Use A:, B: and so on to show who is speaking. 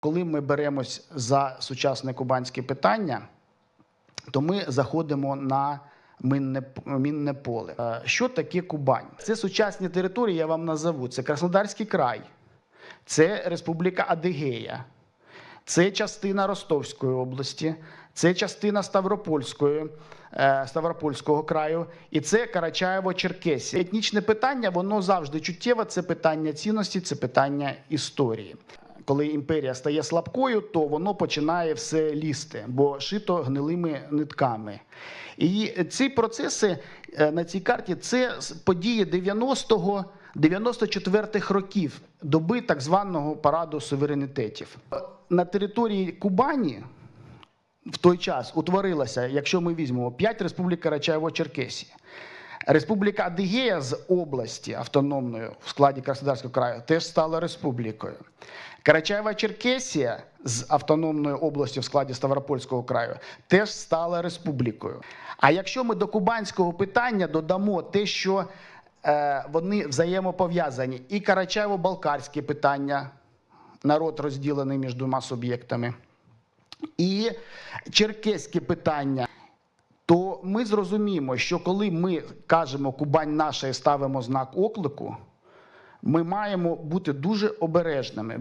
A: Коли ми беремось за сучасне кубанське питання, то ми заходимо на мінне, мінне поле. Е, Що таке Кубань? Це сучасні території, я вам назову. Це Краснодарський край, це Республіка Адигея, це частина Ростовської області, це частина Ставропольської, е, Ставропольського краю, і це Карачаєво-Черкесія. Етнічне питання, воно завжди чуттєве. Це питання цінності, це питання історії. Коли імперія стає слабкою, то воно починає все лізти, бо шито гнилими нитками. І ці процеси е, на цій карті це події 90-го, 94-х років, доби так званого параду суверенітетів. На території Кубані в той час утворилося, якщо ми візьмемо 5 республік Карачаєво-Черкесії. Республіка Адигея з області автономної в складі Краснодарського краю теж стала республікою. Карачаєва-Черкесія з автономної області в складі Ставропольського краю теж стала республікою. А якщо ми до кубанського питання додамо те, що е, вони взаємопов'язані, і Карачаєво-Балкарське питання, народ розділений між двома суб'єктами, і черкеське питання, то ми зрозуміємо, що коли ми кажемо Кубань наша і ставимо знак оклику, ми маємо бути дуже обережними.